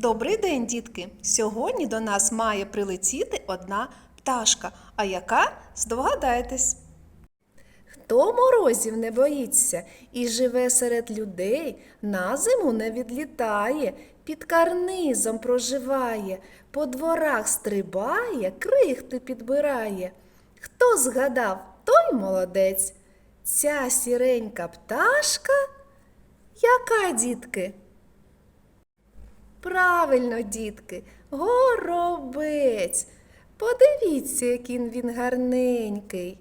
Добрий день, дітки! Сьогодні до нас має прилетіти одна пташка. А яка? Здогадайтесь. Хто морозів не боїться і живе серед людей, на зиму не відлітає, під карнизом проживає, по дворах стрибає, крихти підбирає. Хто згадав, той молодець. Ця сіренька пташка? Яка, дітки? Правильно, дітки, горобець. Подивіться, який він гарненький.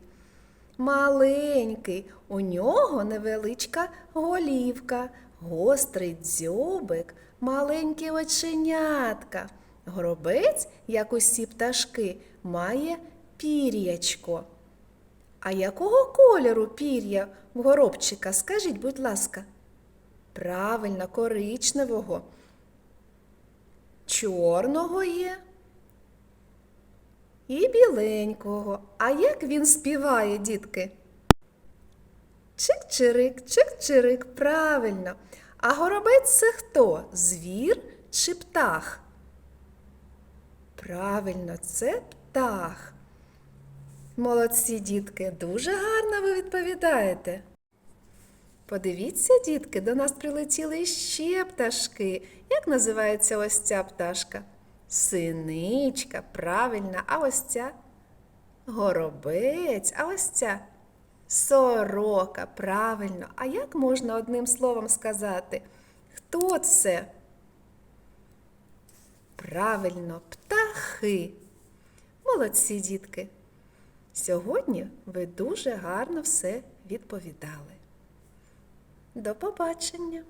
Маленький, у нього невеличка голівка, гострий дзьобик, маленькі оченятка. Горобець, як усі пташки, має пір'ячко. А якого кольору пір'я в горобчика? Скажіть, будь ласка. Правильно, коричневого. Чорного є і біленького. А як він співає, дітки? Чик-чирик, чик-чирик, правильно. А горобець це хто? Звір чи птах? Правильно, це птах. Молодці, дітки, дуже гарно ви відповідаєте. Подивіться, дітки, до нас прилетіли ще пташки. Як називається ось ця пташка? Синичка, правильно, а ось ця горобець, а ось ця сорока, правильно. А як можна одним словом сказати? Хто це? Правильно, птахи. Молодці, дітки. Сьогодні ви дуже гарно все відповідали. До побачення!